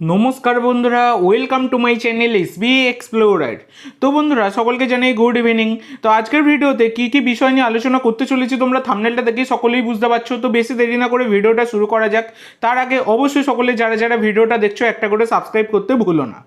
নমস্কার বন্ধুরা welcome to my channel S B explorer তো বন্ধুরা, সকলকে জানাই গুড ইভিনিং তো আজকের ভিডিওতে কী কী বিষয় নিয়ে আলোচনা করতে চলেছি তোমরা থামনেলটা দেখে সকলেই বুঝতে পারছ। তো বেশি দেরি না করে ভিডিওটা শুরু করা যাক। তার আগে অবশ্যই সকলে যারা যারা ভিডিওটা দেখছ, একটা করে সাবস্ক্রাইব করতে ভুলো না।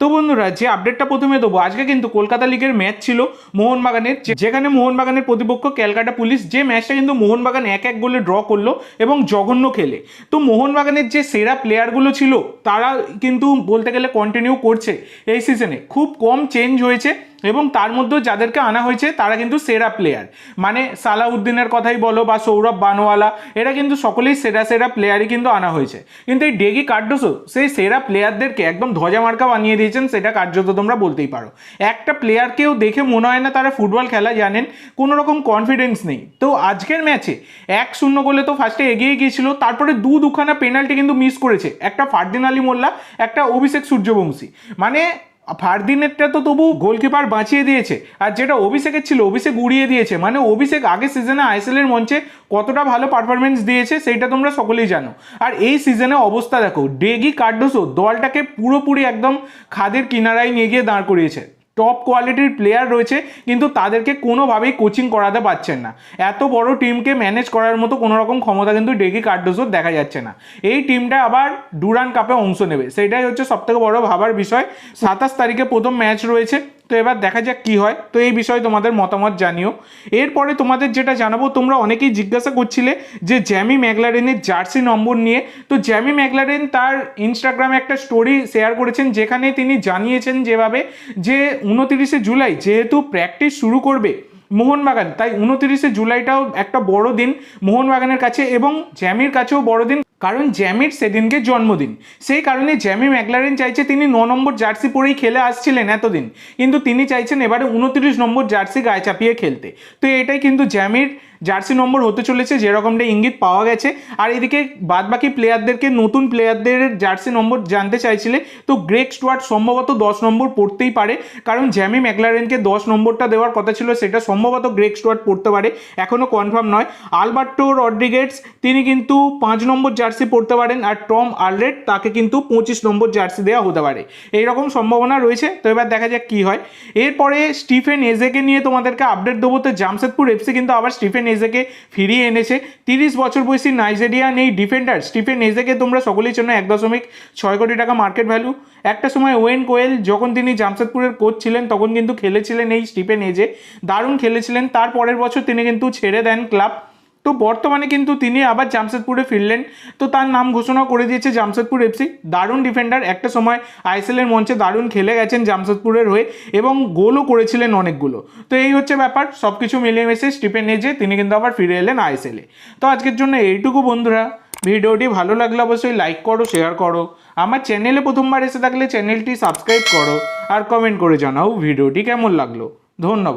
তো বন্ধুরা, যে আপডেটটা প্রথমে দেবো, আজকে কিন্তু কলকাতা লিগের ম্যাচ ছিল মোহনবাগানের যেখানে মোহনবাগানের প্রতিপক্ষ ক্যালকাটা পুলিশ, যে ম্যাচটা কিন্তু মোহনবাগান এক এক গোলে ড্র করল এবং জঘন্য খেলে। তো মোহনবাগানের যে সেরা প্লেয়ারগুলো ছিল, তারা কিন্তু বলতে গেলে কন্টিনিউ করছে এই সিজনে খুব কম চেঞ্জ হয়েছে। এবং তার মধ্যেও যাদেরকে আনা হয়েছে, তারা কিন্তু সেরা প্লেয়ার মানে সালাউদ্দিনের কথাই বলো বা সৌরভ বানোয়ালা, এরা কিন্তু সকলেই সেরা সেরা প্লেয়ারই কিন্তু আনা হয়েছে। কিন্তু এই ডেগি কার্ডোসো, সেই সেরা প্লেয়ারদেরকে একদম ধ্বজা মার্কা বানিয়ে দিয়েছেন, সেটা কার্যত তোমরা বলতেই পারো। একটা প্লেয়ারকেও দেখে মনে হয় না তারা ফুটবল খেলা জানেন, কোনো রকম কনফিডেন্স নেই। তো আজকের ম্যাচে এক শূন্য গোলে তো ফার্স্টে এগিয়ে গিয়েছিল, তারপরে দু দুখানা পেনাল্টি কিন্তু মিস করেছে। একটা ফারদিন আলী মোল্লা, একটা অভিষেক সূর্যবংশী। মানে ফারদিনেরটা তো তবু গোলকিপার বাঁচিয়ে দিয়েছে। আর যেটা অভিষেকের ছিল, অভিষেক উড়িয়ে দিয়েছে। মানে অভিষেক আগে সিজনে আইএসএলের মঞ্চে কতটা ভালো পারফরমেন্স দিয়েছে সেটা তোমরা সকলেই জানো। আর এই সিজনে অবস্থা দেখো ডেগি কার্ডোসো দলটাকে পুরোপুরি একদম খাদের কিনারায় নিয়ে গিয়ে দাঁড় করিয়েছে। টপ কোয়ালিটির প্লেয়ার রয়েছে, কিন্তু তাদেরকে কোনোভাবেই কোচিং করাতে পারছেন না। এত বড় টিমকে ম্যানেজ করার মতো কোনো রকম ক্ষমতা কিন্তু ডেকি কার্ডোসোর দেখা যাচ্ছে না। এই টিমটা আবার ডুরান কাপে অংশ নেবে। সেটাই হচ্ছে সবথেকে বড় ভাবার বিষয়। সাতাশ তারিখে প্রথম ম্যাচ রয়েছে। তো এবার দেখা যাক কি হয়। তো এই বিষয়ে তোমাদের মতামত জানিও। এরপরে তোমাদের যেটা জানাব, তোমরা অনেকেই জিজ্ঞাসা করছিলে যে জ্যামি ম্যাগলারেনের জার্সি নম্বর নিয়ে। তো জ্যামি ম্যাগলারেন তার ইনস্টাগ্রামে একটা স্টোরি শেয়ার করেছেন, যেখানে তিনি জানিয়েছেন যেভাবে যে উনতিরিশে জুলাই যেহেতু প্র্যাকটিস শুরু করবে মোহনবাগান, তাই উনতিরিশে জুলাইটাও একটা বড় দিন মোহনবাগানের কাছে এবং জ্যামির কাছেও বড় দিন কারণ জ্যামির সেদিনকে জন্মদিন। সেই কারণে জ্যামি ম্যাকলারেন চাইছে তিনি ন নম্বর জার্সি পরেই খেলে আসছিলেন এতদিন। কিন্তু তিনি চাইছেন এবারে উনত্রিশ নম্বর জার্সি গায়ে চাপিয়ে খেলতে। তো এটাই কিন্তু জ্যামির জার্সি নম্বর হতে চলেছে, যেরকমটা ইঙ্গিত পাওয়া গেছে। আর এদিকে বাদবাকি প্লেয়ারদেরকে নতুন প্লেয়ারদের জার্সি নম্বর জানতে চাইছিলে, তো গ্রেক স্টুয়ার্ট সম্ভবত দশ নম্বর পড়তেই পারে। কারণ জ্যামি ম্যাকলারেনকে দশ নম্বরটা দেওয়ার কথা ছিল, সেটা সম্ভবত গ্রেক স্টুয়ার্ট পড়তে পারে এখনও কনফার্ম নয়। আলবার্টো রড্রিগেটস তিনি কিন্তু পাঁচ নম্বর জার্সি পড়তে পারেন, আর টম আলরেড তাকে কিন্তু পঁচিশ নম্বর জার্সি দেওয়া হতে পারে। এইরকম সম্ভাবনা রয়েছে, তো এবার দেখা যাক কী হয়। এরপরে স্টিফেন এজেকে নিয়ে তোমাদেরকে আপডেট দেবো, তো জামশেদপুর এফসি কিন্তু আবার স্টিফেন এজেকে ফিরিয়ে এনেছে। তিরিশ বছর বয়সী নাইজেরিয়ান এই ডিফেন্ডার স্টিফেন এজেকে তোমরা সকলের জন্য এক দশমিক ছয় কোটি টাকা মার্কেট ভ্যালু একটা সময় ওয়েন কোয়েল যখন তিনি জামশেদপুরের কোচ ছিলেন, তখন কিন্তু খেলেছিলেন এই স্টিফেন এজে। দারুণ খেলেছিলেন। তার পরের বছর তিনি কিন্তু ছেড়ে দেন ক্লাব তো বর্তমানে কিন্তু তিনি আবার জামশেদপুরে ফিরলেন। তো তার নাম ঘোষণা করে দিয়েছে জামশেদপুর এফসি। দারুণ ডিফেন্ডার একটা সময় আইএসএলের মঞ্চে দারুণ খেলে গেছেন জামশেদপুরের হয়ে এবং গোলও করেছিলেন অনেকগুলো। তো এই হচ্ছে ব্যাপার সব কিছু মিলেমিশে স্টিফেন এজে তিনি কিন্তু আবার ফিরে এলেন আইএসএলে তো আজকের জন্য এইটুকু বন্ধুরা। ভিডিওটি ভালো লাগলে অবশ্যই লাইক করো শেয়ার করো। আমার চ্যানেলে প্রথমবার এসে থাকলে চ্যানেলটি সাবস্ক্রাইব করো আর কমেন্ট করে জানাও ভিডিওটি কেমন লাগল। ধন্যবাদ।